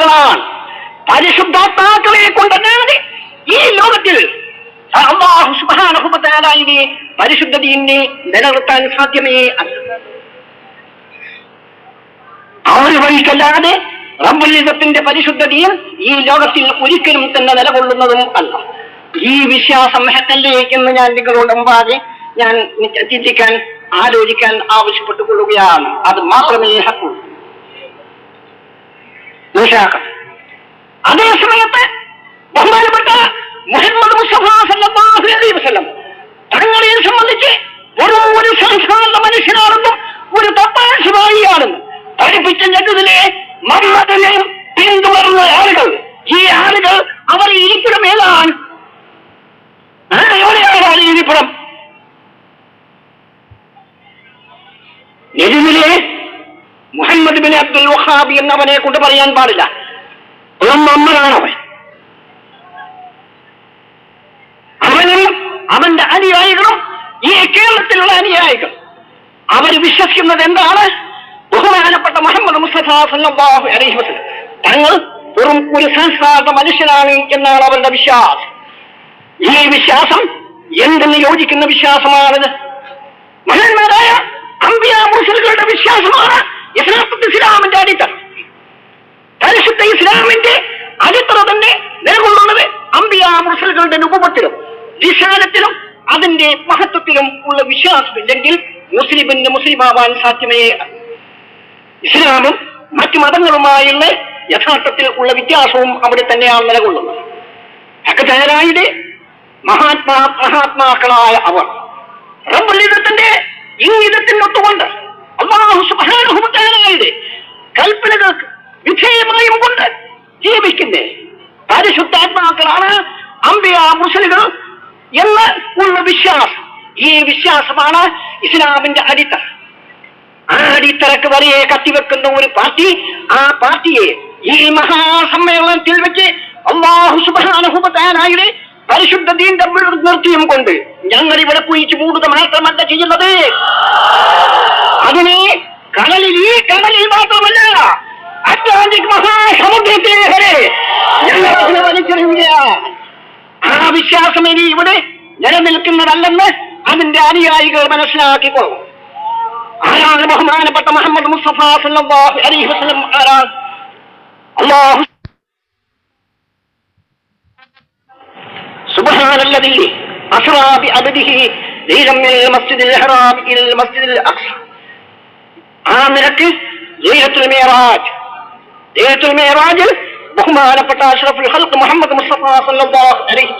പരിശുദ്ധാത്മാക്കളാണ്. പരിശുദ്ധാത്മാക്കളെ കൊണ്ടല്ലാതെ ഈ ലോകത്തിൽ അള്ളാഹു സുബാനഹുബത്താലായിനെ പരിശുദ്ധ ദീനിനെ നിലനിർത്താൻ സാധ്യമേ അല്ല. ആ ഒരു വഴിക്കല്ലാതെ റബ്ബുലിതത്തിന്റെ പരിശുദ്ധതയും ഈ ലോകത്തിൽ ഒരിക്കലും തന്നെ നിലകൊള്ളുന്നതും അല്ല. ഈ വിശ്വാസം ഹക്കല്ലേ എന്ന് ഞാൻ നിങ്ങളോട് മുമ്പാകെ ഞാൻ ചിന്തിക്കാൻ ആലോചിക്കാൻ ആവശ്യപ്പെട്ടുകൊള്ളുകയാണ്. അത് മാത്രമേ ഹക്കുള്ളൂ. മനസ്സിലാക്കാം അതേ സമയത്ത് ബഹുമാനപ്പെട്ട മുഹമ്മദ് മുസ്തഫ അലൈഹി വസല്ലം തങ്ങളെ സംബന്ധിച്ച് ഒരു ഒരു സാധാരണ മനുഷ്യനാണെന്നും ഒരു തപ്പാശിവായിയാണെന്നും പഠിപ്പിച്ച ജഗതിലെ മമ്മദിനെ പിന്തുടർന്ന ആളുകൾ ഈ ആളുകൾ അവർ ഇരിപ്പിടം ഏതാണ്? എവിടെയാണ് ഇരിപ്പിടം? അബ്ദുൽ വഹാബി എന്നവനെ കൊണ്ട് പറയാൻ പാടില്ല. അവൻ അവനും അവന്റെ അനുയായികളും ഈ കേരളത്തിലുള്ള അനുയായികൾ. അവർ വിശ്വസിക്കുന്നത് എന്താണ്? ബഹുമാനപ്പെട്ട മുഹമ്മദ് മുസ്തഫ അലൈഹി തങ്ങൾ വെറും ഒരു സംസ്കാര മനുഷ്യനാണ് എന്നാണ് അവരുടെ വിശ്വാസം. ഈ വിശ്വാസം എന്തെന്ന് യോജിക്കുന്ന വിശ്വാസമാണിത്? മഹന്മാരായ അമ്പിയ മുസ്ലിങ്ങളുടെ വിശ്വാസമാണ്. യഥാർത്ഥത്തിൽ ഇസ്ലാമിന്റെ അടിത്തറ പരിശുദ്ധ ഇസ്ലാമിന്റെ അടിത്തറ തന്നെ നിലകൊള്ളുന്നത് അമ്പിയാ മുസ്ലിങ്ങളുടെ രൂപത്തിലും വിശാലത്തിലും അതിന്റെ മഹത്വത്തിലും ഉള്ള വിശ്വാസമില്ലെങ്കിൽ മുസ്ലിമിന് മുസ്ലിമാവാൻ സാധ്യമേ. ഇസ്ലാമും മറ്റു മതങ്ങളുമായുള്ള യഥാർത്ഥത്തിൽ ഉള്ള വ്യത്യാസവും അവിടെ തന്നെയാണ് നിലകൊള്ളുന്നത് ഹക്കചാരായുടെ മഹാത്മാ മഹാത്മാക്കളായ അവർ റബ്ബുലിതത്തിന്റെ ഇംഗിതത്തിനൊത്തുകൊണ്ട് അള്ളാഹു സുബാനുഭവത്താനായുടെ കൽപ്പനകൾക്ക് വിധേയമായും കൊണ്ട് ജീവിക്കുന്ന. പരിശുദ്ധാത്മാക്കളാണ് അമ്പിയ മുസ്ലിങ്ങൾ എന്ന് ഉള്ള വിശ്വാസം. ഈ വിശ്വാസമാണ് ഇസ്ലാമിന്റെ അടിത്തറ. ആ അടിത്തറക്ക് വരെ കത്തിവെക്കുന്ന ഒരു പാർട്ടി ആ പാർട്ടിയെ ഈ മഹാസമ്മേളനത്തിൽ വെച്ച് അള്ളാഹു സുബാനുഭവത്താനായുടെ പരിശുദ്ധ ദീൻ നിർത്തിയും കൊണ്ട് ഞങ്ങൾ ഇവിടെ കുഴിച്ചു മൂടുക മാത്രമല്ല ചെയ്യുന്നത്. അതിനെ കടലിൽ ഈ കടലിൽ മാത്രമല്ല അറ്റ്ലാന്റിക് മഹാസമുദ്രത്തിൽ വരെ ഞങ്ങൾ വലിച്ചെറിയുക ആ വിശ്വാസം ഇനി ഇവിടെ നിലനിൽക്കുന്നതല്ലെന്ന് അതിന്റെ അനുയായികൾ മനസ്സിലാക്കിക്കൊള്ളു. ആരാണ് ബഹുമാനപ്പെട്ട മുഹമ്മദ് മുസ്തഫ സല്ലല്ലാഹു അലൈഹി വസല്ലം? ആരാണ് അല്ലാഹു സുബ്ഹാനല്ലദീ അഷ്റാബി അബദിഹി ദൈരം മസ്ജിദിൽ ഹറാം ഇൽ മസ്ജിദിൽ അഖ്സ ആ നിരക്ക് ദൈരത്തുൽ മേറാജ്. ദൈരത്തുൽ ബഹുമാനപ്പെട്ട അഷ്റഫുൽ ഹൽക്ക് മുഹമ്മദ് മുസ്തഫ സല്ലല്ലാഹു അലൈഹി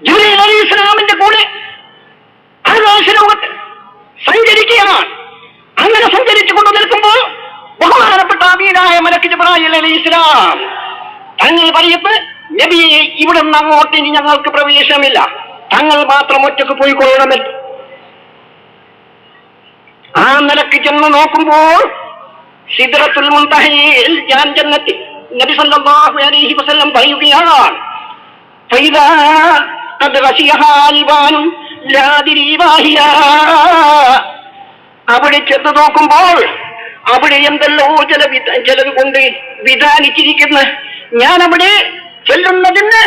ജുബൈൽ അലി കൂടെ ആകാശലോകത്തിൽ സഞ്ചരിക്കുകയാണ്. അങ്ങനെ സഞ്ചരിച്ചു കൊണ്ട് നിൽക്കുമ്പോൾ ബഹുമാനപ്പെട്ട അബീനായ മലക്ക് ജബ്രാഹിൽ അലി ഇസ്ലാം തങ്ങൾ പറയപ്പ് നബിയെ ഇവിടെ അങ്ങോട്ട് ഇനി ഞങ്ങൾക്ക് പ്രവേശനമില്ല. തങ്ങൾ മാത്രം ഒറ്റയ്ക്ക് പോയിക്കൊള്ളണമെന്ന് ആ നിലയ്ക്ക് ചെന്ന് നോക്കുമ്പോൾ സിദ്രത്തുൽ മുന്തഹയിൽ ഞാൻ ജന്നത്തിൽ നബി സല്ലല്ലാഹു അലൈഹി വസല്ലം പറയുകയാണ് ഫൈദാ ഖദ് റസിയഹാ അൽബാനും ലാദിരി വാഹിയ അവിടെ ചെന്ന് നോക്കുമ്പോൾ അവിടെ എന്തെല്ലോ ചില ചിലത് കൊണ്ട് വിധാനിച്ചിരിക്കുന്ന ഞാൻ അവിടെ ചെല്ലുന്നതിന്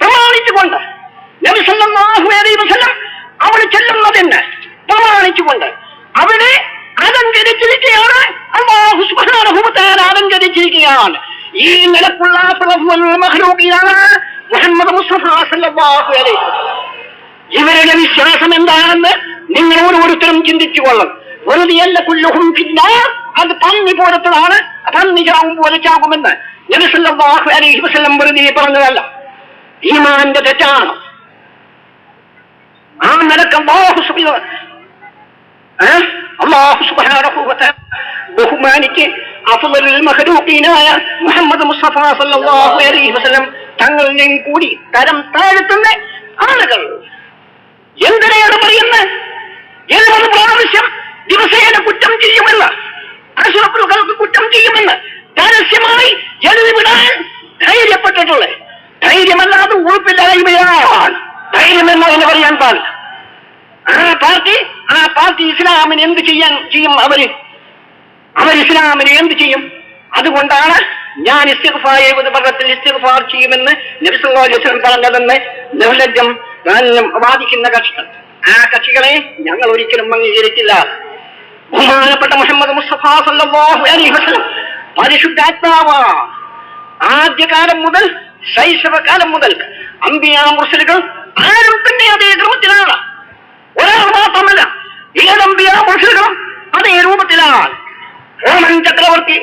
പ്രമാണിച്ചുകൊണ്ട് നബി സല്ലല്ലാഹു അലൈഹി വസല്ലം അവിടെ ചെല്ലുന്നതിന് പ്രമാണിച്ചുകൊണ്ട് അവിടെ അലങ്കരിച്ചിരിക്കുകയാണ്. അള്ളാഹു തആല അലങ്കരിച്ചിരിക്കുകയാണ്. ഈ നിലക്കുള്ള മുഹമ്മദ് ഇവരുടെ വിശ്വാസം എന്താണെന്ന് നിങ്ങൾ ഓരോരുത്തരും ചിന്തിച്ചു കൊള്ളണം വെറുതെയല്ല കുല്ലുഹും അത് പന്നി പോലത്തതാണ്. പന്നി ചാവും പോലെ ചാകുമെന്ന് നബി അലൈഹി പറഞ്ഞതല്ല. ഈമാന്റെ തെറ്റാണ്. ആ നിലയ്ക്ക് അഫ്ളലുൽ മഖ്ലൂഖീനായ മുഹമ്മദ് മുസ്തഫ സല്ലല്ലാഹു അലൈഹി വസല്ലം തങ്ങളിലും കൂടി തരം താഴ്ത്തുന്ന ആളുകൾ. എന്തിനെയാണ് പറയുന്നത് എഴുപത് പ്രാവശ്യം ദിവസേന കുറ്റം ചെയ്യുമെന്ന് അഷ്റഫുകൾക്ക് കുറ്റം ചെയ്യുമെന്ന് പരസ്യമായി എഴുതി വിടാൻ ധൈര്യപ്പെട്ടിട്ടുള്ളത്. ധൈര്യമല്ലാതെ ഉറപ്പില്ലായ്മയാണ് ധൈര്യം എന്നതിന് പറയാൻ പാടില്ല. ആ പാർട്ടി ആ പാർട്ടി ഇസ്ലാമിന് എന്ത് ചെയ്യാൻ ചെയ്യും അവർ? അവർ ഇസ്ലാമിന് എന്ത് ചെയ്യും? അതുകൊണ്ടാണ് ഞാൻ ഇസ്തിഫായത്തിൽ ഇസ്തിഗ്ഫാർ ചെയ്യുമെന്ന് നബിസുല്ലാസ്ലം പറഞ്ഞതെന്ന് നിർലജ്ജം വാദിക്കുന്ന കക്ഷികൾ. ആ കക്ഷികളെ ഞങ്ങൾ ഒരിക്കലും അംഗീകരിക്കില്ല. ബഹുമാനപ്പെട്ട മുഹമ്മദ് മുസ്തഫ സല്ലാഹു അലൈഹി വസല്ലം പരിശുദ്ധാത്മാവ്. ആദ്യകാലം മുതൽ ശൈശവകാലം മുതൽ അമ്പിയ മുർസലുകൾ ആരും തന്നെ അതേ ക്രമത്തിലാണ് ഒരാൾ മാത്രമല്ല ഏതമ്പിയ മുർസലുകളും അതേ രൂപത്തിലാണ്. റോമൻ ചക്രവർത്തി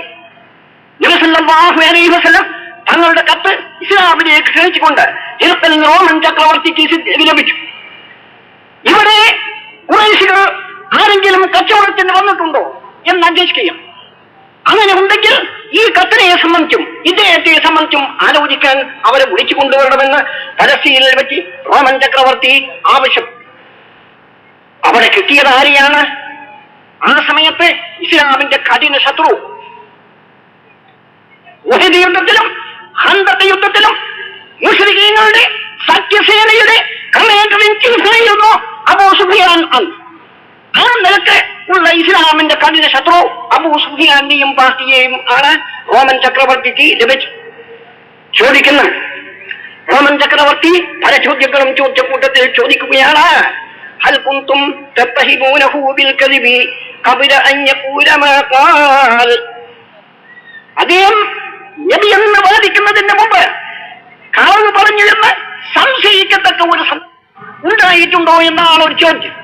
വസല്ലം തങ്ങളുടെ കത്ത് ഇസ്ലാമിലേക്ക് ക്ഷണിച്ചുകൊണ്ട് ഹിറക്കൽ റോമൻ ചക്രവർത്തിക്ക് വിലപിച്ചു ഇവിടെ കുറേശികൾ ആരെങ്കിലും കച്ചവടത്തിന് വന്നിട്ടുണ്ടോ എന്ന് അന്വേഷിക്കുകയും അങ്ങനെ ഉണ്ടെങ്കിൽ ഈ കത്തനയെ സംബന്ധിച്ചും ഇദ്ദേഹത്തെ സംബന്ധിച്ചും ആലോചിക്കാൻ അവരെ വിളിച്ചു കൊണ്ടുവരണമെന്ന് പരസ്യയിൽ വെച്ച് റോമൻ ചക്രവർത്തി ആവശ്യം. അവിടെ കിട്ടിയത് ആരെയാണ്? ആ സമയത്ത് ഇസ്ലാമിന്റെ കഠിന ശത്രു. ഉഹദ് യുദ്ധത്തിലും ഹന്തത്തെ യുദ്ധത്തിലും മുസ്ലിങ്ങളുടെ സത്യസേനയുടെ കമാൻഡർ ഇൻ ചീഫ് ആയിരുന്നു അബൂ സുഫിയാൻ അന്ന് ആ നിലയ്ക്ക് ഉള്ള ഇസ്ലാമിന്റെ കഠിന ശത്രു അബൂ സുഫിയാന്റെയും പാർട്ടിയെയും ആണ് റോമൻ ചക്രവർത്തിക്ക് ലഭിച്ചു. ചോദിക്കുന്നു റോമൻ ചക്രവർത്തി പല ചോദ്യങ്ങളും ചോദിച്ച കൂട്ടത്തിൽ ചോദിക്കുകയാണ്. ഹൽ കുന്തും തത്തഹിമൂനഹു ബിൽ കദിബി ഖബല അൻ യഖൂല മാ ഖാൽ. അദ്ദേഹം നബി എന്ന് വാദിക്കുന്നതിന് മുമ്പ് കളവ് പറഞ്ഞു എന്ന് സംശയിക്കത്തക്ക ഒരു ഉണ്ടായിട്ടുണ്ടോ എന്നാണ് ഒരു ചോദ്യം.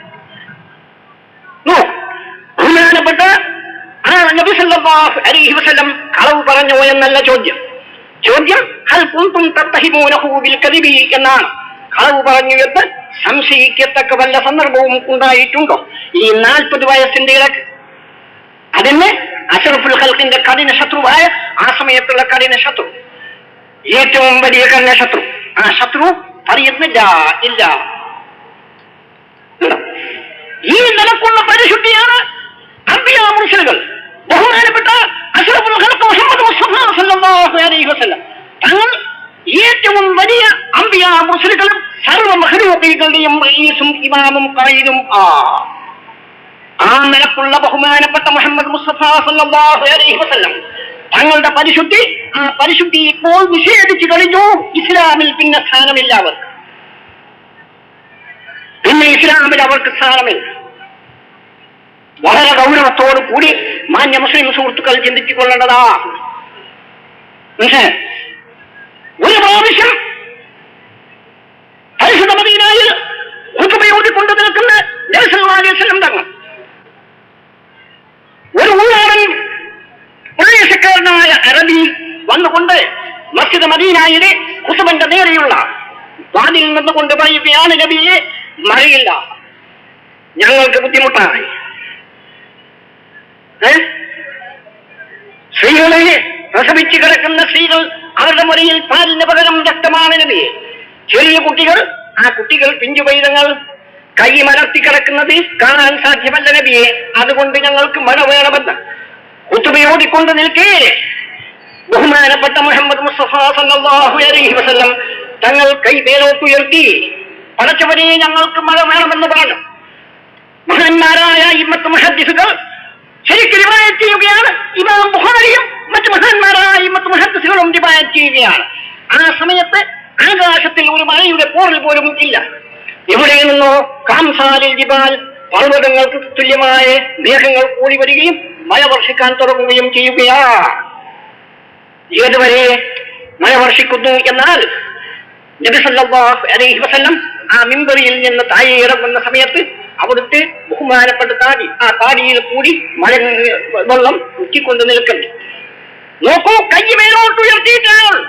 ബഹുമാനപ്പെട്ട ആ നബി സല്ലല്ലാഹു അലൈഹി വസല്ലം കളവ് പറഞ്ഞോ എന്നല്ല ചോദ്യം. ചോദ്യം ഹൽ കുന്തും തത്തഹിമൂനഹു ബിൽ കദിബി എന്നാണ്. കളവ് പറഞ്ഞു എന്ന് സംശയിക്കത്തക്ക വല്ല സന്ദർഭവും ഉണ്ടായിട്ടുണ്ടോ? ഈ നാൽപ്പത് വയസ്സിന്റെ ഇടയ്ക്ക്. അതിന് അഷറഫുൽ ഹൽക്കിന്റെ കഠിന ശത്രുവായ ആ സമയത്തുള്ള കഠിന ശത്രു. ഏറ്റവും വലിയ കഠിന ശത്രു. ആ ശത്രു പറയുന്നില്ല ഇല്ല? ഈ നിലക്കുള്ള പരിശുദ്ധിയാണ് അമ്പിയ മുർസലുകൾ ബഹുമാനപ്പെട്ട സല്ലല്ലാഹു അലൈഹി വസല്ലം. ഏറ്റവും വലിയ അമ്പിയ മുർസലുകളും സർവ മഹരൂപികളുടെയും റയീസും ഇമാമും ഖായിദും ആ. ആ നിലക്കുള്ള ബഹുമാനപ്പെട്ട മുഹമ്മദ് മുസ്തഫ സല്ലല്ലാഹു അലൈഹി വസല്ലം. തങ്ങളുടെ പരിശുദ്ധി ആ പരിശുദ്ധി ഇപ്പോൾ നിഷേധിച്ചു കളിഞ്ഞു ഇസ്ലാമിൽ പിന്നെ സ്ഥാനമില്ല അവർക്ക്. പിന്നെ ഇസ്ലാമിൽ അവർക്ക് സ്ഥാനമില്ല വളരെ ഗൗരവത്തോടു കൂടി മാന്യ മുസ്ലിം സുഹൃത്തുക്കൾ ചിന്തിച്ചു കൊള്ളേണ്ടതാ? ഒരു പ്രാവശ്യം പരിശുദ്ധ മദീനായിൽ ഊട്ടുപയോടിക്കൊണ്ട് നിൽക്കുന്ന ജനസല്ലാസ്ലം തങ്ങൾ ഒരു ഉള്ളാടൻ പ്രദേശക്കാരനായ അറബി വന്നുകൊണ്ട് മസ്ജിദ് മദീനായിലെ കുസുബന്റെ നേരെയുള്ള വാതിൽ നിന്നുകൊണ്ട് പറയുകയാണ് നബിയെ മഴയില്ല ഞങ്ങൾക്ക് ബുദ്ധിമുട്ടാണ്? സ്ത്രീകളെ പ്രസവിച്ചു കിടക്കുന്ന സ്ത്രീകൾ അവരുടെ മുറിയിൽ പാലിന് പകരം രക്തമാണ് നബിയെ ചെറിയ കുട്ടികൾ ആ കുട്ടികൾ പിഞ്ചു പൈതങ്ങൾ കൈ മലർത്തി കിടക്കുന്നത് കാണാൻ സാധ്യമല്ല നബിയെ. അതുകൊണ്ട് ഞങ്ങൾക്ക് മഴ വേണമെന്ന് കുത്തുബയോടിക്കൊണ്ട് നിൽക്കേ. ബഹുമാനപ്പെട്ട മുഹമ്മദ് മുസ്തഫ സല്ലല്ലാഹു അലൈഹി വസല്ലം തങ്ങൾ കൈ മേലോട്ടുയർത്തി. പടച്ചവനെ ഞങ്ങൾക്ക് മഴ വേണമെന്ന് പറഞ്ഞു. മഹാന്മാരായ ഇമ്മത്ത് മഹദ്ദിസുകൾ ശരിക്കും റിവായത്ത് ചെയ്യുകയാണ്. ഇമാം ബുഖാരിയും മറ്റു മഹാന്മാരായ ഇമ്മത്ത് മഹദ്ദിസുകളും റിവായത്ത് ചെയ്യുകയാണ്. ആ സമയത്ത് ആകാശത്തിൽ ഒരു മഴയുടെ പോറൽ പോലും ഇല്ല. എവിടെ നിന്നോ കാംസാലിൽ ജിബാൽ പർവതങ്ങൾക്ക് തുല്യമായ മേഘങ്ങൾ കൂടി വരികയും മഴ വർഷിക്കാൻ തുടങ്ങുകയും ചെയ്യുകയാ. ഏതുവരെ മഴ വർഷിക്കുന്നു എന്നാൽ നബി സല്ലല്ലാഹു അലൈഹി വസല്ലം ആ മിമ്പറിയിൽ നിന്ന് താഴെ ഇറങ്ങുന്ന സമയത്ത് അവിടുത്തെ ബഹുമാനപ്പെട്ട താടി ആ താടിയിൽ കൂടി മഴ വെള്ളം ഉറ്റിക്കൊണ്ട് നിൽക്കുന്നു. നോക്കൂ കൈ മേലോട്ട് ഉയർത്തിയിട്ടാണ്.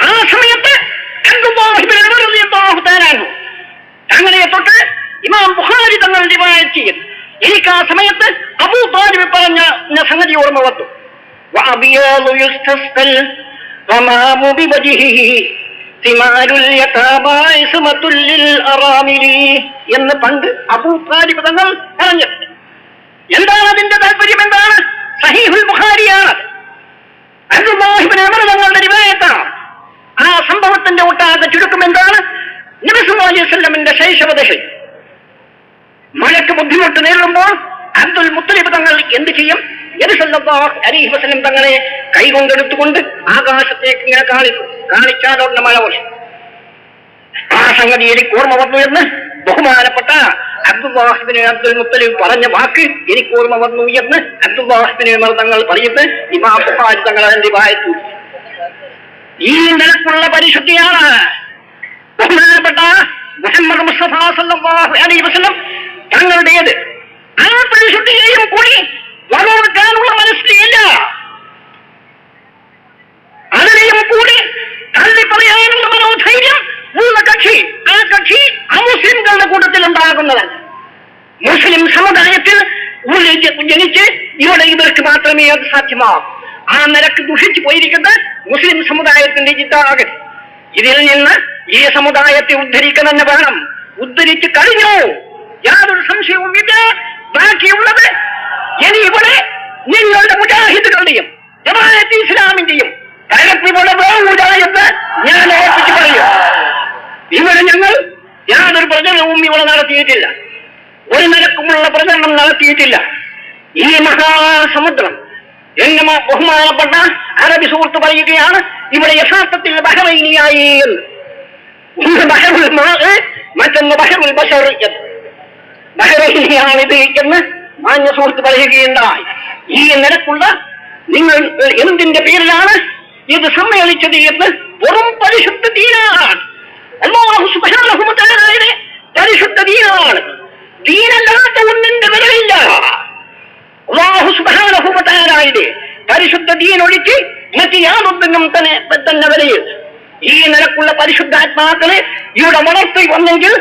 ആ സമയത്ത് തങ്ങളെ തൊട്ട് ഇമാം ബുഹാരി തങ്ങൾ റിവായത്ത് ചെയ്യുന്നു എനിക്ക് ആ സമയത്ത് അബൂ താലിബ് പറഞ്ഞ സംഗതി ഓർമ്മ വന്നു. എന്ന് പണ്ട് അബൂത്താലിബ് തങ്ങൾ പറഞ്ഞു. എന്താണ് അതിന്റെ താല്പര്യം എന്താണ്? സഹീഹുൽ ബുഖാരിയാണ്. തങ്ങളുടെ വിവാഹത്താണ് ആ സംഭവത്തിന്റെ ഒട്ടാകെ ചുരുക്കം എന്താണ്? നബിസുല്ലാമിന്റെ ശൈശവദശ മഴയ്ക്ക് ബുദ്ധിമുട്ട് നേരിടുമ്പോൾ അബ്ദുൽ മുത്തലിബ് തങ്ങൾ എന്ത് ചെയ്യും? അലൈഹി വസല്ലം തങ്ങളെ കൈകൊണ്ടെടുത്തുകൊണ്ട് ആകാശത്തേക്ക് ഇങ്ങനെ കാണിച്ചു. കാണിച്ചാലുള്ള മഴ വർഷം ആ സംഗതി എനിക്ക് ഓർമ്മ വന്നു എന്ന് ബഹുമാനപ്പെട്ട അബ്ദുല്ലാഹിബിന് അബ്ദുൽ മുത്തലിബ് പറഞ്ഞ വാക്ക് എനിക്ക് ഓർമ്മ വന്നു എന്ന് അബ്ദുല്ലാഹിബിന് തങ്ങൾ പറയുന്നത് ഇമാം ബുഖാരി തങ്ങൾ അതിന്റെ വായത്തു ഈ നിലക്കുള്ള പരിശുദ്ധിയാണ് ബഹുമാനപ്പെട്ട മുഹമ്മദ് മുസ്തഫ സല്ലല്ലാഹു അലൈഹി വസല്ലം തങ്ങളുടേത്. ആ പരിശുദ്ധിയെയും കൂടി വളർത്താനുള്ള മനസ്സിലില്ല അതിനെയും കൂടി തള്ളി പറയാനുള്ള മനോധൈര്യം ഉള്ള കക്ഷി ആ കക്ഷി അമുസ്ലിംകളുടെ കൂട്ടത്തിൽ ഉണ്ടാകുന്നതാണ് മുസ്ലിം സമുദായത്തിൽ ഉള്ളിൽ ജനിച്ച് ഇവിടെ ഇവർക്ക് മാത്രമേ അത് സാധ്യമാകൂ ആ നിരക്ക് ദുഷിച്ചു പോയിരിക്കുന്നത് മുസ്ലിം സമുദായത്തിന്റെ ചിത്താകൻ ഇതിൽ നിന്ന് ഈ സമുദായത്തെ ഉദ്ധരിക്കണമെന്ന് വേണം. ഉദ്ധരിച്ചു കഴിഞ്ഞു? യാതൊരു സംശയവും ഇല്ല. ബാക്കിയുള്ളത് ഇനി ഇവിടെ നിങ്ങളുടെ മുജാഹിദുകളുടെയും ജമാഅത്ത് ഇസ്ലാമിന്റെയും വേറൂല എന്ന് ഞാൻ പറയും. ഇവിടെ ഞങ്ങൾ യാതൊരു പ്രചരണവും ഇവിടെ നടത്തിയിട്ടില്ല. ഒരു നിരക്കുമുള്ള പ്രചരണം നടത്തിയിട്ടില്ല. ഈ മഹാസമുദ്രം എന്നെ മ- ബഹുമാനപ്പെട്ട അറബി സുഹൃത്ത് പറയുകയാണ് ഇവിടെ യഥാർത്ഥത്തിൽ ബഹറൈനിയായി എന്ന്. ഒന്ന് ബഹറുൽ മറ്റൊന്ന് ബഹറുൽ ബഷർ എന്ന്. ബഹറൈനിയാണിത് എന്ന് മാന്യ സുഹൃത്ത് പറയുകയുണ്ടായി. ഈ നിരക്കുള്ള നിങ്ങൾ എന്തിന്റെ പേരിലാണ് ഇത് സമ്മേളിച്ചത് എന്ന് വെറും പരിശുദ്ധ ദീനാണ്. അല്ലാഹു സുബ്ഹാനഹു പരിശുദ്ധ ദീനാണ്. ദീനല്ലാത്ത ഒന്നിന്റെ വിലയില്ല തആലയുടെ പരിശുദ്ധ ദീൻ ഒഴിച്ച് മറ്റ് യാതൊന്നിനും തന്നെ തന്നെ വിലയിൽ ഈ നിലക്കുള്ള പരിശുദ്ധാത്മാക്കളെ ഇവിടെ വളർത്തി വന്നെങ്കിൽ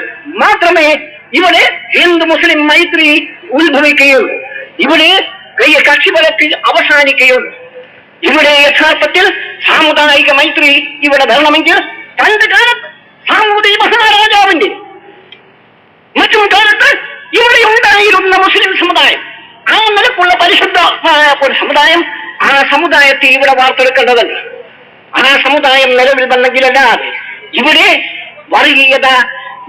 മാത്രമേ ഇവിടെ ഹിന്ദു മുസ്ലിം മൈത്രി ഉത്ഭവിക്കുകയുള്ളൂ. ഇവിടെ കക്ഷിബലത്തിൽ അവസാനിക്കുകയുള്ളൂ. ഇവിടെ യഥാർത്ഥത്തിൽ സാമുദായിക മൈത്രി ഇവിടെ വരണമെങ്കിൽ പണ്ട് കാലത്ത് സാമൂതിരി മഹാരാജാവിന്റെ മറ്റും കാലത്ത് ഇവിടെ ഉണ്ടായിരുന്ന മുസ്ലിം സമുദായം ആ പരിശുദ്ധ സമുദായം ആ സമുദായത്തെ ഇവിടെ വാർത്തെടുക്കേണ്ടതല്ല. ആ സമുദായം നിലവിൽ വന്നെങ്കിലല്ലാതെ ഇവിടെ വർഗീയത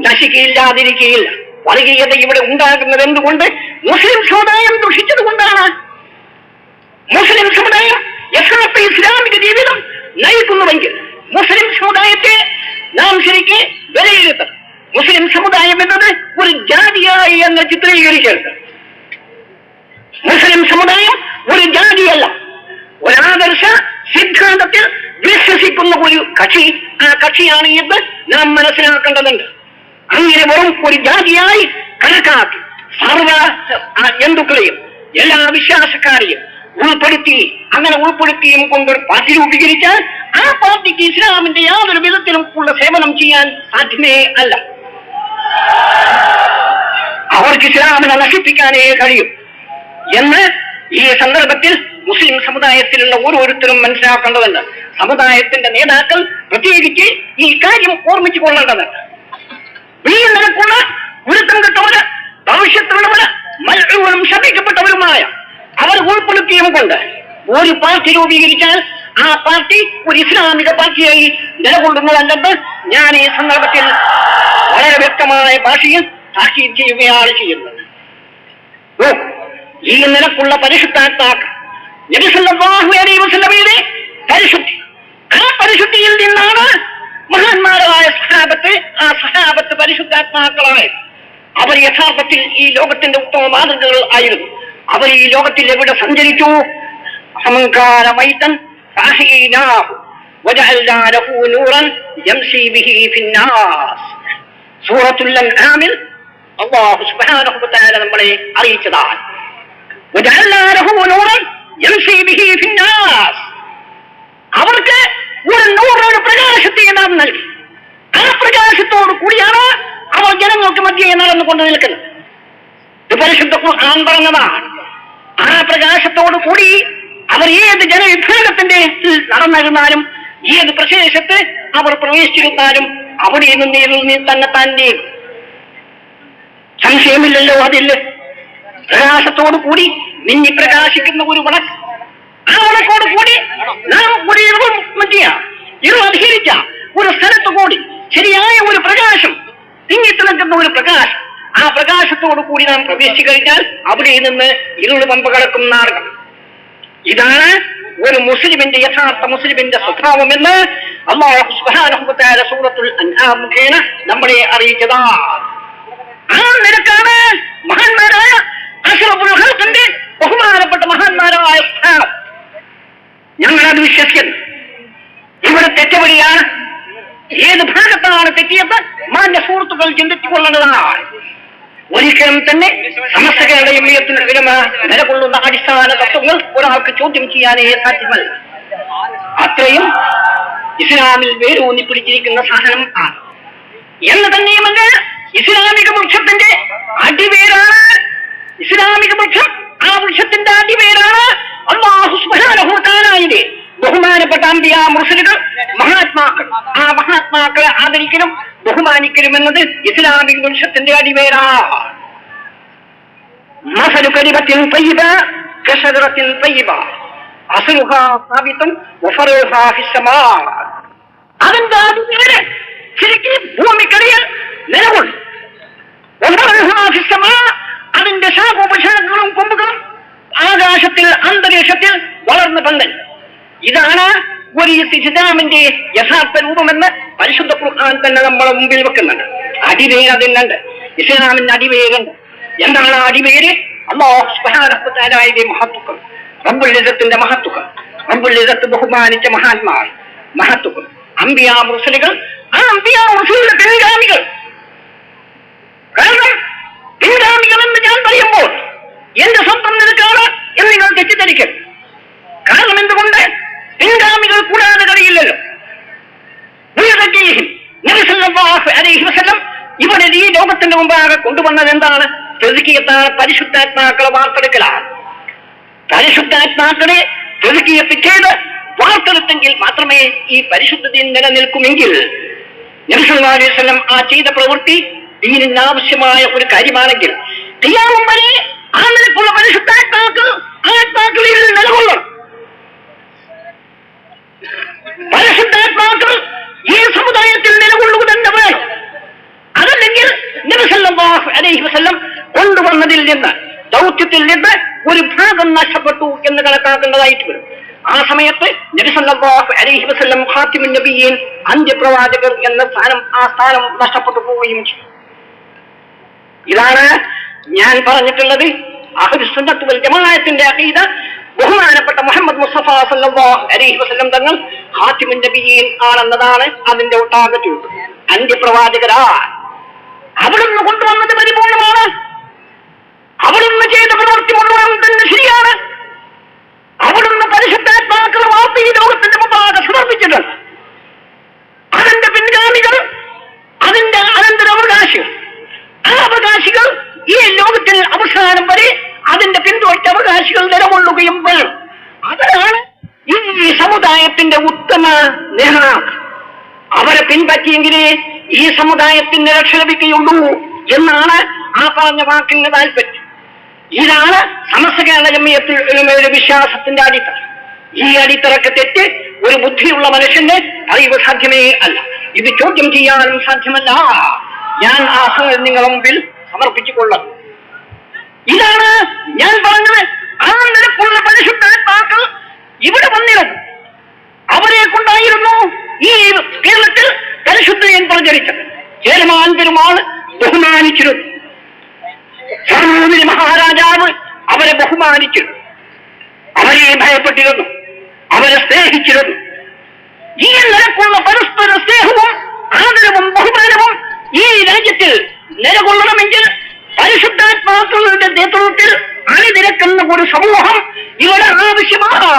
നശിക്കുകയില്ലാതിരിക്കുകയില്ല വർഗീയത ഇവിടെ ഉണ്ടാകുന്നത് എന്തുകൊണ്ട്? മുസ്ലിം സമുദായം ദുഷിച്ചത് കൊണ്ടാണ് മുസ്ലിം സമുദായം യഥാർത്ഥ ഇസ്ലാമിക ജീവിതം നയിക്കുന്നുവെങ്കിൽ മുസ്ലിം സമുദായത്തെ നാം ശരിക്ക് വിലയിരുത്തണം. മുസ്ലിം സമുദായം എന്നത് ഒരു ജാതിയായി എന്ന് ചിത്രീകരിക്കരുത്. മുസ്ലിം സമുദായം ഒരു ജാതിയല്ല. ഒരാദർശ സിദ്ധാന്തത്തിൽ വിശ്വസിക്കുന്ന ഒരു കക്ഷി. ആ കക്ഷിയാണ് എന്ന് നാം മനസ്സിലാക്കേണ്ടതുണ്ട്. അങ്ങനെ വെറും ഒരു ജാതിയായി കണക്കാക്കി സർവ ജന്തുക്കളെയും എല്ലാ വിശ്വാസക്കാരെയും ഉൾപ്പെടുത്തി അങ്ങനെ ഉൾപ്പെടുത്തിയും കൊണ്ട് പാർട്ടി രൂപീകരിച്ചാൽ ആ പാർട്ടിക്ക് ഇസ്ലാമിന്റെ യാതൊരു വിധത്തിലും ഉള്ള സേവനം ചെയ്യാൻ സാധ്യമേ അല്ല. അവർക്ക് ഇസ്ലാമിനെ നശിപ്പിക്കാനേ കഴിയും. എന്ന് ഈ സന്ദർഭത്തിൽ മുസ്ലിം സമുദായത്തിലുള്ള ഓരോരുത്തരും മനസ്സിലാക്കേണ്ടതുണ്ട്. സമുദായത്തിന്റെ നേതാക്കൾ പ്രത്യേകിച്ച് ഈ കാര്യം ഓർമ്മിച്ചു കൊള്ളേണ്ടതുണ്ട് ഈ നിലക്കുള്ള ഗുരുത്തം കെട്ടവര് ഭവിഷ്യത്തുള്ളവര് ശപിക്കപ്പെട്ടവരുമായ അവർ ഉൾപ്പെടുത്തിയും കൊണ്ട് ഒരു പാർട്ടി രൂപീകരിച്ചാൽ ആ പാർട്ടി ഒരു ഇസ്ലാമിക പാർട്ടിയായി നിലകൊള്ളുന്നതല്ലെന്ന് ഞാൻ ഈ സന്ദർഭത്തിൽ വളരെ വ്യക്തമായ ഭാഷയിൽ താക്കീത് ചെയ്യുകയാണ് ചെയ്യുന്നത്. ഈ നിലക്കുള്ള പരിശുദ്ധാത്മാക്കൾ പരിശുദ്ധി. ആ പരിശുദ്ധിയിൽ നിന്നാണ് മഹാന്മാരായ സഹാപത്ത് ആ സഹാപത്ത് പരിശുദ്ധാത്മാക്കളാണ് അവർ യഥാർത്ഥത്തിൽ ഈ ലോകത്തിന്റെ ഉത്തമ മാതൃകകൾ ആയിരുന്നു. അവർ ഈ ലോകത്തിൽ എവിടെ സഞ്ചരിച്ചു? അഹങ്കാരമൈത്തൻ സൂറത്തുല്ലൻ അള്ളാഹു സുബാനഹുബത്തായ നമ്മളെ അറിയിച്ചതാണ്. അവർക്ക് ഒരു നൂറൊരു പ്രകാശത്തെ നാം നൽകി. ആ പ്രകാശത്തോട് കൂടിയാണ് അവർ ജനങ്ങൾക്ക് മധ്യേ നടന്നുകൊണ്ട് നിൽക്കുന്നത്. ഇത് പരിശുദ്ധ ഖുർആൻ പറഞ്ഞതാണ്. ആ പ്രകാശത്തോട് കൂടി അവർ ഏത് ജനവിഭാഗത്തിന്റെ നടന്നിരുന്നാലും ഏത് പ്രദേശത്ത് അവർ പ്രവേശിച്ചിരുന്നാലും അവിടെ നിന്ന് നിന്ന് തന്നെ തന്നെ സംശയമില്ലല്ലോ അതില്ല പ്രകാശത്തോട് കൂടി നിന്നി പ്രകാശിക്കുന്ന ഒരു വിളക്ക് ആ വിളക്കോട് കൂടി നാം ഒരു ഇരുൾ അധികരിച്ച ഒരു സ്ഥലത്ത് കൂടി ശരിയായ ഒരു പ്രകാശം തിങ്ങിത്തിളങ്ങുന്ന ഒരു പ്രകാശം. ആ പ്രകാശത്തോട് കൂടി നാം പ്രവേശിച്ചു കഴിഞ്ഞാൽ അവിടെ നിന്ന് ഇരുൾ പമ്പ കിടക്കും നാടകം. ഇതാണ് ഒരു മുസ്ലിമിന്റെ യഥാർത്ഥ മുസ്ലിമിന്റെ സ്വഭാവമെന്ന് അള്ളാഹു സുബ്ഹാനഹു വ തആല സൂറത്തുൽ മുഖേന നമ്മളെ അറിയിച്ചതാ. ആ നിരക്കാണ് മഹാന്മാരായ അഷ്റഫുൽ ഖൽഖിന്റെ ബഹുമാനപ്പെട്ട മഹാന്മാരായ ഞങ്ങളത് വിശ്വസിക്കുന്നു. ഇവിടെ തെറ്റുപടിയാണ്. ഏത് ഭാഗത്താണ് തെറ്റിയത്? മാന്യ സുഹൃത്തുക്കൾ ചിന്തിച്ചുകൊള്ളേണ്ടതാണ് ഒരിക്കലും തന്നെ സമസ്ത കേരളീയത്തിന് വിരമ നിലകൊള്ളുന്ന അടിസ്ഥാന തത്വങ്ങൾ ഒരാൾക്ക് ചോദ്യം ചെയ്യാനേ സാധ്യമല്ല. അത്രയും ഇസ്ലാമിൽ വേരൂന്നി പിടിച്ചിരിക്കുന്ന സാധനം ആണ്. എന്ന് തന്നെയുമല്ല ഇസ്ലാമിക വൃക്ഷത്തിന്റെ അടിവേരാണ് ഇസ്ലാമിക വൃക്ഷം ആ വൃക്ഷത്തിന്റെ അടിവേരാണ് അള്ളാഹു സുബ്ഹാനഹു തആലയുടെ ബഹുമാനപ്പെട്ട അമ്പിയ മുസ്ലികൾ മഹാത്മാക്കൾ ആ മഹാത്മാക്കളെ ആദരിക്കലും ബഹുമാനിക്കലും എന്നത് ഇസ്ലാമിക വൃക്ഷത്തിന്റെ അടിവേരാണ് مثل كلمة طيبة كشجرة طيبة أصلها ثابت وفرعها في السماء അതിന്റെ അടിവേര് ശരിക്കും ഭൂമിക്കടിയിൽ നിലകൊള്ളും وفرعها في السماء അതിന്റെ ശാഖോപശാഖകളും കൊമ്പുകളും ആകാശത്തിൽ അന്തരീക്ഷത്തിൽ വളർന്ന പന്തൽ ഇതാണ് ഒരു ഇസ്ലാമിന്റെ യഥാർത്ഥ രൂപമെന്ന് പരിശുദ്ധ ഖുർആൻ തന്നെ നമ്മളെ മുമ്പിൽ വെക്കുന്നുണ്ട്. അടിവേര് അതിനുണ്ട്. ഇസ്ലാമിന്റെ അടിവേരുണ്ട്. എന്താണ് അടിവേര്? അള്ളാഹുസ്ബാനത്തിന്റെ മഹത്വക്കൾ റബ്ബുലിസത്തിന്റെ മഹത്വക്കൾ റബ്ബുലിസത്ത് ബഹുമാനിച്ച മഹാത്മാർ മഹത്വക്കൾ അമ്പിയാ മുസ്ലികൾ ആ അമ്പിയാ മുസ്ലിങ്ങളുടെ പിൻഗാമികൾ കാരണം പിൻഗാമികൾ എന്ന് ഞാൻ പറയുമ്പോൾ എന്റെ സ്വന്തം നിനക്കാണ് എന്ന് നിങ്ങൾ തെറ്റിദ്ധരിക്കും കാരണം എന്തുകൊണ്ട് പിൻഗാമികൾ കൂടാതെ കഴിയില്ലല്ലോ ഉയരത്തിയും നബി സല്ലല്ലാഹു അലൈഹി വസല്ലം ഇവിടെ ഈ ലോകത്തിന്റെ മുമ്പാകെ കൊണ്ടുവന്നത് എന്താണ്? തെതുക്കിയെത്താണ് പരിശുദ്ധാത്മാക്കളെ വാർത്തെടുക്കലാണ്. പരിശുദ്ധാത്മാക്കളെ തെതുക്കിയത്ത് ചെയ്ത് വാർത്തെടുത്തെങ്കിൽ മാത്രമേ ഈ പരിശുദ്ധത നിലനിൽക്കുമെങ്കിൽ നബി സല്ലല്ലാഹു അലൈഹി ആ ചെയ്ത പ്രവൃത്തി ഇങ്ങനെ ആവശ്യമായ ഒരു കാര്യമാണെങ്കിൽ തിയാവും വരെ ആ നിലക്കുള്ള പരിശുദ്ധാത്മാക്കൾ ആത്മാക്കളിൽ പരിശുദ്ധാത്മാക്കൾ ഈ സമുദായത്തിൽ നിലകൊള്ളുക തന്നെ വേണം. അതല്ലെങ്കിൽ അലൈഹി കൊണ്ടുവന്നതിൽ നിന്ന് ദൗത്യത്തിൽ നിന്ന് ഒരു ഭാഗം നഷ്ടപ്പെട്ടു എന്ന് കണക്കാക്കേണ്ടതായിട്ട് വരും. ആ സമയത്ത് അലൈഹി വസല്ലം ഖാത്തിമുൻ നബിയീൻ അന്ത്യപ്രവാചകർ എന്ന സ്ഥാനം ആ സ്ഥാനം നഷ്ടപ്പെട്ടു പോവുകയും ചെയ്തു. ഇതാണ് ഞാൻ പറഞ്ഞിട്ടുള്ളത് അഹുസുന്നത്ത് വൽ ജമാഅത്തിന്റെ അഖീദ ബഹുമാനപ്പെട്ട മുഹമ്മദ് മുസ്തഫ സല്ലല്ലാഹു അലൈഹി വസല്ലം തങ്ങൾ ഖാത്തിമുൻ നബിയീൻ ആണെന്നതാണ് അതിന്റെ ഒട്ടാകെ അന്ത്യപ്രവാചകരാ അവിടുന്ന് കൊണ്ടുവന്നത് പരിപൂർണമാണ്. അവിടുന്ന് ചെയ്ത പ്രവൃത്തി മുഴുവൻ തന്നെ ശരിയാണ്. അവിടുന്ന് പരിശുദ്ധാത്മാക്കൾ വാർത്ത ഈ ലോകത്തിന്റെ മുമ്പാകെ സമർപ്പിച്ചിട്ടുണ്ട് അതിന്റെ പിൻഗാമികൾ അതിന്റെ അനന്തരാവകാശികൾ ആ അവകാശികൾ ഈ ലോകത്തിൽ അവസാനം വരെ അതിന്റെ പിന്തുടർച്ച അവകാശികൾ നിലകൊള്ളുകയും വേണം. അതാണ് ഈ സമുദായത്തിന്റെ ഉത്തമ നേതാക്കൾ അവരെ പിൻപറ്റിയെങ്കിലേ ഈ സമുദായത്തിന് രക്ഷ ലഭിക്കുകയുള്ളൂ എന്നാണ് ആ പറഞ്ഞ വാക്കിന്റെ താല്പര്യം. ഇതാണ് സമസ്ത കേരള ജമ്മിയത്തിൽ വിശ്വാസത്തിന്റെ അടിത്തറ. ഈ അടിത്തറക്ക് തെറ്റ് ഒരു ബുദ്ധിയുള്ള മനുഷ്യന് അറിവ് സാധ്യമേ അല്ല. ഇത് ചോദ്യം ചെയ്യാനും സാധ്യമല്ല. ഞാൻ ആ നിങ്ങളുടെ മുമ്പിൽ സമർപ്പിച്ചുകൊള്ളും ഇതാണ് ഞാൻ പറഞ്ഞത്. ആ നിലക്കുള്ള പരിശുദ്ധാത്മാക്കൾ ഇവിടെ വന്നിരുന്നു. അവരെ കൊണ്ടായിരുന്നു ഈ കേരളത്തിൽ പരിശുദ്ധയൻ പ്രചരിച്ചത്. ചേരമാൻ പെരുമാൾ ബഹുമാനിച്ചിരുന്നു സർവൂരിൽ മഹാരാജാവ് അവരെ ബഹുമാനിച്ചിരുന്നു. അവരെ ഭയപ്പെട്ടിരുന്നു. അവരെ സ്നേഹിച്ചിരുന്നു. ഈ നിലക്കുള്ള പരസ്പര സ്നേഹവും ആദരവും ബഹുമാനവും ഈ രാജ്യത്തിൽ നിലകൊള്ളണമെങ്കിൽ പരിശുദ്ധാത്മാക്കളുടെ നേതൃത്വത്തിൽ അണിനിരക്കുന്ന ഒരു സമൂഹം ഇവിടെ ആവശ്യമാണ്.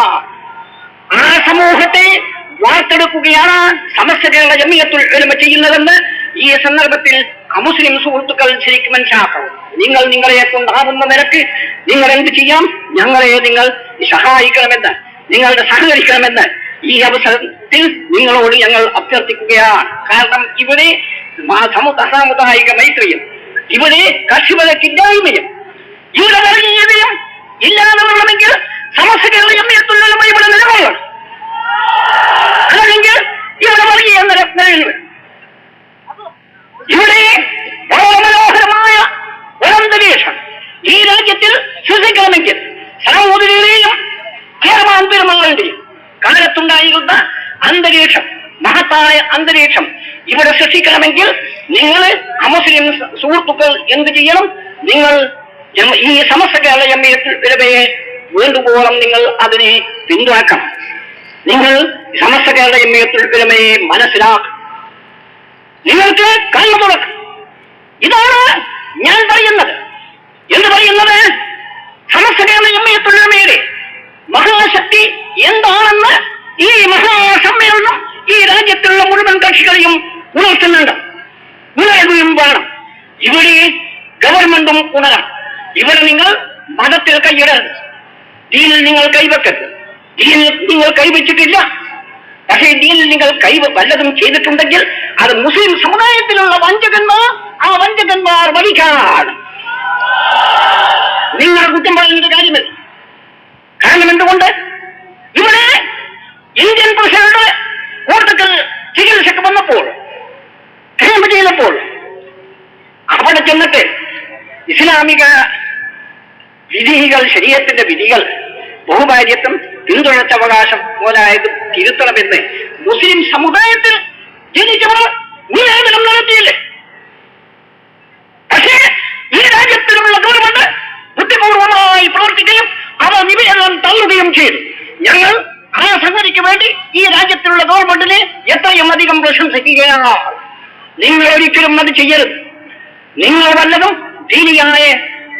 ആ സമൂഹത്തെ വാർത്തെടുക്കുകയാണ് സമസ്ത കേരള ജമിയത്തുൽ ഉലമ ചെയ്യുന്നതെന്ന് ഈ സന്ദർഭത്തിൽ അമുസ്ലിം സുഹൃത്തുക്കൾ ശരിക്കും മനസ്സിലാക്കണം. നിങ്ങൾ നിങ്ങളെ കൊണ്ടാകുന്ന നിരക്ക് നിങ്ങൾ എന്ത് ചെയ്യാം? ഞങ്ങളെ നിങ്ങൾ സഹായിക്കണമെന്ന് നിങ്ങളുടെ സഹകരിക്കണമെന്ന് ഈ അവസരത്തിൽ നിങ്ങളോട് ഞങ്ങൾ അഭ്യർത്ഥിക്കുകയാണ്. കാരണം ഇവിടെ സമുദായിക സമു- സാമുദായിക മൈത്രിയും ഇവിടെ കർഷകർക്കില്ലായ്മയും ഇവിടെ ഇല്ലാതെ വേണമെങ്കിൽ സമസ്ത കേരള ജമിയത്തുൽ ഇവിടെ നിലകൊള്ളണം. അതല്ലെങ്കിൽ ഇവിടെ വർഗീയ രത്നങ്ങൾ. ഇവിടെ വളരെ മനോഹരമായ ഒരന്തരീക്ഷം. ഈ രാജ്യത്തിൽ സൃഷ്ടിക്കണമെങ്കിൽ സഹോദരികളെയും കേരള കാലത്തുണ്ടായിരുന്ന അന്തരീക്ഷം മഹത്തായ അന്തരീക്ഷം ഇവിടെ സൃഷ്ടിക്കണമെങ്കിൽ നിങ്ങൾ അമുസ്ലിം സുഹൃത്തുക്കൾ എന്ത് ചെയ്യണം? നിങ്ങൾ ഈ സമസ്ത കേരള ജമ്മിയയെ വേണ്ടുവോളം നിങ്ങൾ അതിനെ പിന്തുണക്കണം നിങ്ങൾ സമസ്ത കേരള ജമ്മിയത്തുൽ ഉലമയെ മനസ്സിലാക്കണം നിങ്ങൾക്ക് കണ്ണു തുറക്കും. ഇതാണ് ഞാൻ പറയുന്നത്. എന്ന് പറയുന്നത് സമസ്ത കേരള ജമ്മിയത്തുൽ ഉലമയുടെ മഹാശക്തി എന്താണെന്ന് ഈ മഹാസമ്മേളനം ഈ രാജ്യത്തുള്ള മുഴുവൻ കക്ഷികളെയും ഉണർത്തുന്നുണ്ട്. ഉണരുകയും വേണം. ഇവിടെ ഗവൺമെന്റും ഉണരണം ഇവിടെ നിങ്ങൾ മതത്തിൽ കൈയിടരുത്. ദീനിൽ നിങ്ങൾ കൈവെക്കരുത്. നിങ്ങൾ കൈവച്ചിട്ടില്ല. പക്ഷേ ദീനിൽ നിങ്ങൾ കൈ വല്ലതും ചെയ്തിട്ടുണ്ടെങ്കിൽ അത് മുസ്ലിം സമുദായത്തിലുള്ള വഞ്ചകന്മാർ ആ വഞ്ചകന്മാർ വലിക്കാണ് നിങ്ങൾ കുറ്റം പറയുന്നത് കാര്യമില്ല. കാരണം എന്തുകൊണ്ട്? ഇവിടെ ഇന്ത്യൻ പുരുഷരുടെ കൂട്ടത്തിൽ ചികിത്സക്ക് വന്നപ്പോൾ ചെയ്തപ്പോൾ അവിടെ ചെന്നിട്ട് ഇസ്ലാമിക വിധികൾ ശരീരത്തിന്റെ വിധികൾ ബഹുഭാര്യത്വം പിന്തുണച്ചവകാശം പോലായത് തിരുത്തണമെന്ന് മുസ്ലിം സമുദായത്തിൽ ജനിച്ചവർ നിവേദനം നടത്തിയില്ലേ? പക്ഷേ ഈ രാജ്യത്തിലുള്ള ഗവൺമെന്റ് ബുദ്ധിപൂർവമായി പ്രവർത്തിക്കുകയും അവ നിവേദനം തള്ളുകയും ചെയ്തു. ഞങ്ങൾ ആ സംഗതിക്ക് വേണ്ടി ഈ രാജ്യത്തിലുള്ള ഗവൺമെന്റിനെ എത്രയും അധികം പ്രശംസിക്കുകയാണ്. നിങ്ങൾ ഒരിക്കലും അത് ചെയ്യരുത്. നിങ്ങൾ വല്ലതും ദീനിയായ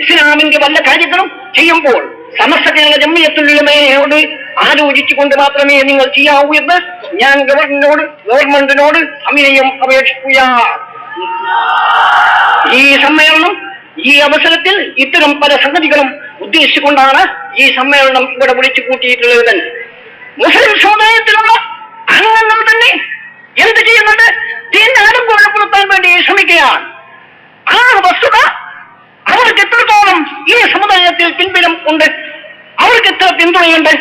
ഇസ്ലാമിന്റെ വല്ല കാര്യങ്ങളും ചെയ്യുമ്പോൾ സമസ്ത കേരള ജമ്മിയത്തുള്ളമയോട് ആലോചിച്ചുകൊണ്ട് മാത്രമേ നിങ്ങൾ ചെയ്യാവൂ എന്ന് ഞാൻ ഗവർണറിനോട് ഗവൺമെന്റിനോട് അമിനയം അപേക്ഷിക്കുക. ഈ സമ്മേളനം ഈ അവസരത്തിൽ ഇത്തരം പല സംഗതികളും ഉദ്ദേശിച്ചുകൊണ്ടാണ് ഈ സമ്മേളനം ഇവിടെ വിളിച്ചു കൂട്ടിയിട്ടുള്ളത് തന്നെ. മുസ്ലിം സമുദായത്തിലുള്ള അംഗങ്ങൾ തന്നെ എന്ത് ചെയ്യുന്നുണ്ട് ദീനെ അനുകൂലപ്പെടുത്താൻ വേണ്ടി ശ്രമിക്കുകയാണ്. ആ വസ്തുത അവർക്ക് എത്രത്തോളം ഈ സമുദായത്തിൽ പിൻബലം ഉണ്ട്? അവർക്ക് എത്ര പിന്തുണയുണ്ട്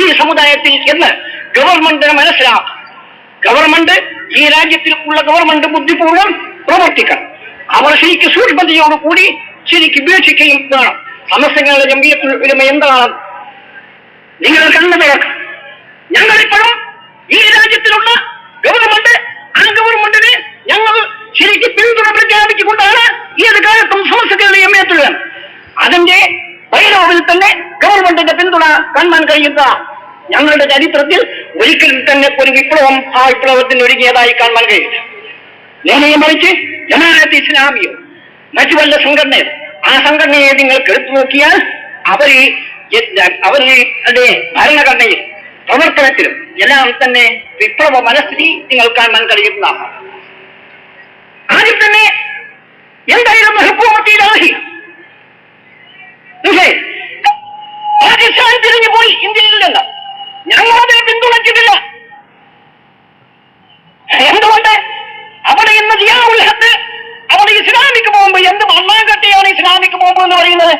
ഈ സമുദായത്തിൽ എന്ന് ഗവൺമെന്റിന് മനസ്സിലാക്കാം ഗവൺമെന്റ് ഈ രാജ്യത്തിൽ ഉള്ള ഗവൺമെന്റ് ബുദ്ധിപൂർവം പ്രവർത്തിക്കണം. അവർ ശരിക്ക് സൂക്ഷ്മതയോടുകൂടി ശരിക്ക് വീക്ഷിക്കുകയും വേണം. സമസ്തങ്ങളുടെ ഗംഭീരത്തിൽ വരുമ്പോ എന്താണ്? നിങ്ങൾ കണ്ണു തുറക്കാം ഞങ്ങളിപ്പോഴും ഈ രാജ്യത്തിലുള്ള ഗവൺമെന്റ് ആ ഞങ്ങൾ ശരിക്ക് പിന്തുണ പ്രഖ്യാപിച്ചുകൊണ്ടാണ് ഏത് കാലത്തും സമസ്തകളുടെ എമ്മയത്തുള്ളത് അതിന്റെ ബൈലോവിൽ തന്നെ ഗവൺമെന്റിന്റെ പിന്തുണ കാണാൻ കഴിയുന്ന ഞങ്ങളുടെ ചരിത്രത്തിൽ ഒരിക്കലും തന്നെ ഒരു വിപ്ലവം ആ വിപ്ലവത്തിന് ഒരുങ്ങിയതായി കാണാൻ കഴിയില്ല. നേരെ മറിച്ച് ജമാഅത്ത് ഇസ്ലാമിയോ മറ്റു വല്ല സംഘടനയോ ആ സംഘടനയെ നിങ്ങൾ എടുത്തു നോക്കിയാൽ അവർ അവരുടെ ഭരണഘടനയിൽ പ്രവർത്തനത്തിലും എല്ലാം തന്നെ വിപ്ലവ മനസ്ഥിതി നിങ്ങൾ കാണാൻ കഴിയുന്നതാണ്. ആദ്യം തന്നെ എന്തായിരുന്നു ഹുക്കൂമത്ത് ഇലാഹി ഇല്ലേ? പാകിസ്ഥാൻ തിരിഞ്ഞു പോയി ഇന്ത്യയിൽ നിന്ന്. ഞങ്ങളതിനെ പിന്തുണച്ചിട്ടില്ല. എന്തുകൊണ്ട്? അവിടെ ഇന്ന് ജിയാവുൽ ഹത്ത് അവിടെ ഇസ്ലാമിക്ക് പോകുമ്പോ എന്ത് മണ്ണാങ്കട്ടിയാണ് ഇസ്ലാമിക്ക് പോകുമ്പോ എന്ന് പറയുന്നത്?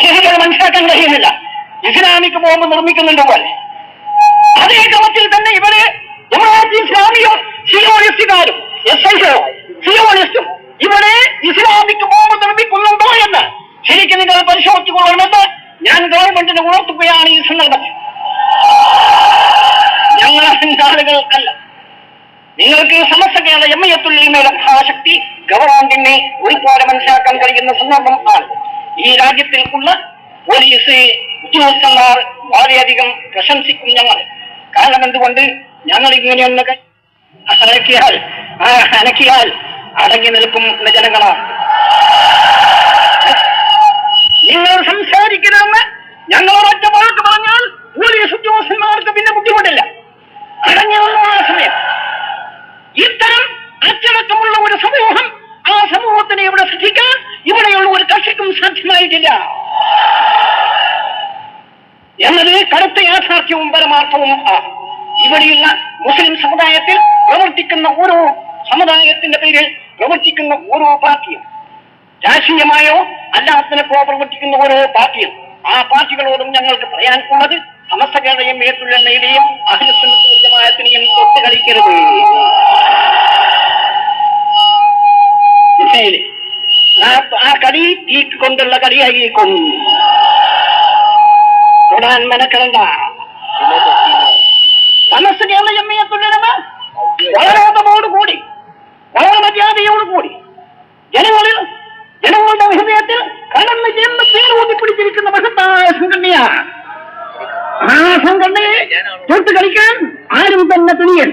എനിക്കത് മനസ്സിലാക്കാൻ കഴിയുന്നില്ല. ഇസ്ലാമിക്ക് പോകുമ്പോ നിർമ്മിക്കുന്നുണ്ട് പോലെ. അതേ ക്രമത്തിൽ തന്നെ ഇവർ ജമാഅത്ത് ഇസ്ലാമിയും സിയോണിസ്റ്റുകാരും എസ് ഐ സിയോണിസ്റ്റും ഇവിടെ ഇസ്ലാമിക് ബോംബ് നിർമ്മിക്കുന്നുണ്ടോ എന്ന്? ശരിക്കും നിങ്ങൾ പരിശോധിച്ചു കൊള്ളണമെന്ന് ഞാൻ ഗവൺമെന്റിനെ ഉണർത്തുകയാണ് ഈ സന്ദർഭത്തിൽ. ഞങ്ങൾ അഹങ്കാരികൾക്കല്ല നിങ്ങൾക്ക് സമസ്ത കേരള എം എമ്മയത്തുള്ളിമയുടെ മഹാശക്തി ഗവൺമെന്റിനെ ഒരുപാട് മനസ്സിലാക്കാൻ കഴിയുന്ന സന്ദർഭം ആണ്. ഈ രാജ്യത്തിൽ ഉള്ള പോലീസ് ഉദ്യോഗസ്ഥന്മാർ വളരെയധികം പ്രശംസിക്കും ഞങ്ങൾ കാരണം എന്തുകൊണ്ട്? ഞങ്ങൾ ഇങ്ങനെയൊന്ന് അനക്കിയാൽ അനക്കിയാൽ അടങ്ങി നിൽക്കും ജനങ്ങളാണ് നിങ്ങൾ സംസാരിക്കണമെന്ന് ഞങ്ങൾ വാക്ക് പറഞ്ഞാൽ പോലീസ് ഉദ്യോഗസ്ഥന്മാർക്ക് പിന്നെ ബുദ്ധിമുട്ടില്ല. അടങ്ങി സമയം. ഇത്തരം അച്ചടക്കമുള്ള ഒരു സമൂഹം ആ സമൂഹത്തിനെ ഇവിടെ സൃഷ്ടിക്കാൻ ഇവിടെയുള്ള ഒരു കക്ഷിക്കും സാധ്യമായിട്ടില്ല. എന്നത് കടുത്ത യാഥാർത്ഥ്യവും പരമാർത്ഥവും ആണ് ഇവിടെയുള്ള മുസ്ലിം സമുദായത്തിൽ പ്രവർത്തിക്കുന്ന ഓരോ സമുദായത്തിന്റെ പേരിൽ പ്രവർത്തിക്കുന്ന ഓരോ പാർട്ടിയും. രാഷ്ട്രീയമായോ അല്ലാത്തതിനെ പ്രവർത്തിക്കുന്ന ഓരോ പാർട്ടിയും. ആ പാർട്ടികളോടും ഞങ്ങൾക്ക് പറയാനുള്ളത് സമസ്ത കേരളയും ഏറ്റുള്ളെണ്ണയിലെയും അഹിലസമായത്തിനെയും തൊട്ട് കളിക്കരുത്. ആ കളി തീക്ക് കൊണ്ടുള്ള കളിയായിരിക്കും. തൊടാൻ മെനക്കടണ്ട. സമസ്ത കേരള ജമ്മയത്തുള്ളവ വളരെ കൂടി വളരെ മര്യാദയോടുകൂടി ജനങ്ങളിൽ ജനങ്ങളുടെ ഹൃദയത്തിൽ കടന്നു ചെന്ന് പേര് പിടിച്ചിരിക്കുന്ന മഹത്തായ സംഘടനയാണ്. ആ സംഘടനയെ തൊട്ട് കളിക്കാൻ ആരും തന്നെ തുണിയൻ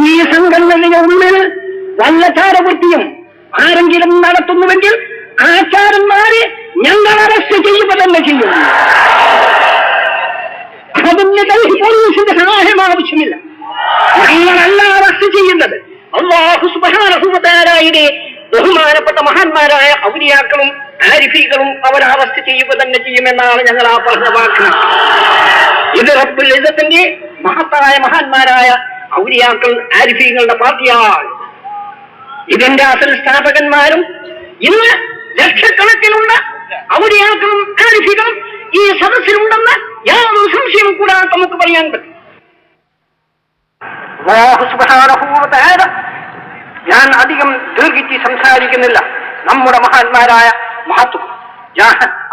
ഈ സംഘടനയുടെ ഉള്ളിൽ വല്ല ചാരവൃത്തിയും ആരെങ്കിലും നടത്തുന്നുവെങ്കിൽ ആചാരന്മാരെ ഞങ്ങൾ അറസ്റ്റ് ചെയ്യുക തന്നെ ചെയ്യും അതിന് ഡൽഹി പോലീസിന്റെ സഹായം ആവശ്യമില്ല. ഞങ്ങളല്ല അറസ്റ്റ് ചെയ്യുന്നത്. അള്ളാഹു സുബാനഹുമതാരായുടെ ബഹുമാനപ്പെട്ട മഹാന്മാരായ ഔലിയാക്കളും ആരിഫികളും അവർ അറസ്റ്റ് ചെയ്യുക തന്നെ ചെയ്യുമെന്നാണ് ഞങ്ങൾ ആ പറഞ്ഞ വാക്ക് ഇത് റബ്ബുൽ ഇസത്തിന്റെ മഹത്തായ മഹാന്മാരായ ഔലിയാക്കൾ ആരിഫികളുടെ പാർട്ടിയാണ്. ഇതിന്റെ അസൽ സ്ഥാപകന്മാരും ഇന്ന് ലക്ഷക്കണക്കിലുള്ള ഔലിയാക്കളും ആരിഫികളും ഈ സദസ്സിലുണ്ടെന്ന് യാതൊരു സംശയവും കൂടാതെ നമുക്ക് പറയാൻ പറ്റും. അല്ലാഹു സുബ്ഹാനഹു ഞാൻ അധികം ദീർഘിച്ച് സംസാരിക്കുന്നില്ല. നമ്മുടെ മഹാന്മാരായ മഹത്വം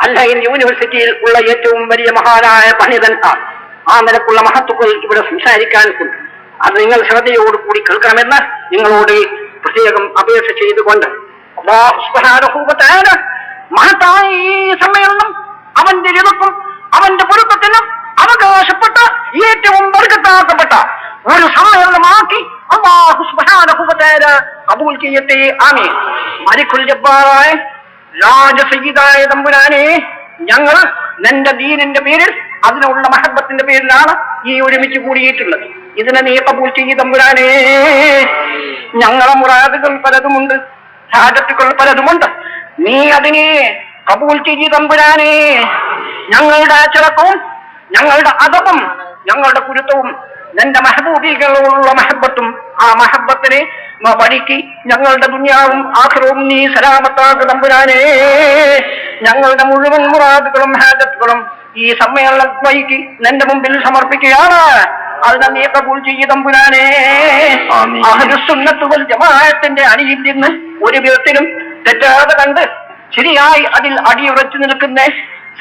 അല്ലൈൻ യൂണിവേഴ്സിറ്റിയിൽ ഉള്ള ഏറ്റവും വലിയ മഹാനായ പണ്ഡിതൻ ആണ്. ആ നിലക്കുള്ള മഹത്വക്കൾ ഇവിടെ സംസാരിക്കാൻ ഉണ്ട്. അത് നിങ്ങൾ ശ്രദ്ധയോടുകൂടി കേൾക്കണമെന്ന് നിങ്ങളോട് പ്രത്യേകം അപേക്ഷ ചെയ്തുകൊണ്ട് മഹത്തായ ഈ സമ്മേളനം അവന്റെ രൂപക്കും അവന്റെ പൊരുത്തത്തിനും അവകാശപ്പെട്ട ഏറ്റവും വർഗത്താക്കപ്പെട്ട ഒരു അള്ളാഹു തആല കബൂൽ ചെയ്യട്ടെ. ആമീൻ. മരിക്കുൽ ജബ്ബാറായ രാജസയ്യിദായ തമ്പുരാനെ ഞങ്ങൾ നിന്റെ ദീനിന്റെ പേരിൽ അതിനുള്ള മഹബത്തിന്റെ പേരിലാണ് ഈ ഒരുമിച്ച് കൂടിയിട്ടുള്ളത്. ഇതിനെ നീ കബൂൽ ചെയ്യ തമ്പുരാനെ. ഞങ്ങളെ മുറാദുകൾ പലതുമുണ്ട് ഹാജത്തുകൾ പലതുമുണ്ട്. നീ അതിനെ കബൂൽ ചെയ്യ തമ്പുരാനെ. ഞങ്ങളുടെ അച്ചടക്കവും ഞങ്ങളുടെ അതവും ഞങ്ങളുടെ കുരുത്തവും നിന്റെ മഹബൂബികളോടുള്ള മഹബത്തും ആ മഹബത്തിനെ വഴിക്ക് ഞങ്ങളുടെ ദുന്യാവും ആഹ്റവും നീ സലാമത്താക്ക് തമ്പുരാനേ. ഞങ്ങളുടെ മുഴുവൻ മുറാദുകളും ഹാജത്തുകളും ഈ സമ്മേളനം വഴിക്ക് നിന്റെ മുമ്പിൽ സമർപ്പിക്കുകയാണ്. അതിനെ നീ കബൂൽ ചെയ്യ തമ്പുരാനേ. ജമാഅത്തിന്റെ അണിയിൽ നിന്ന് ഒരു വിധത്തിലും തെറ്റാതെ കണ്ട് ശരിയായി അതിൽ അടിയുറച്ചു നിൽക്കുന്ന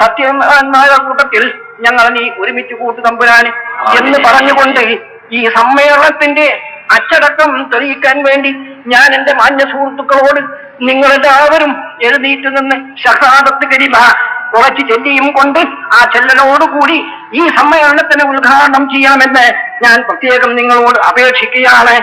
സത്യന്മാരുടെ കൂട്ടത്തിൽ ഞങ്ങൾ നീ ഒരുമിച്ച് കൂട്ടു തമ്പുരാന് എന്ന് പറഞ്ഞുകൊണ്ട് ഈ സമ്മേളനത്തിന്റെ അച്ചടക്കം തെളിയിക്കാൻ വേണ്ടി ഞാൻ എന്റെ മാന്യ സുഹൃത്തുക്കളോട് നിങ്ങളെല്ലാവരും എഴുന്നേറ്റ് നിന്ന് ഷഹാദത്ത് കരിമ കുറച്ച് ചെല്ലിയും കൊണ്ട് ആ ചെല്ലലോടുകൂടി ഈ സമ്മേളനത്തിന് ഉദ്ഘാടനം ചെയ്യാമെന്ന് ഞാൻ പ്രത്യേകം നിങ്ങളോട് അപേക്ഷിക്കുകയാണ്.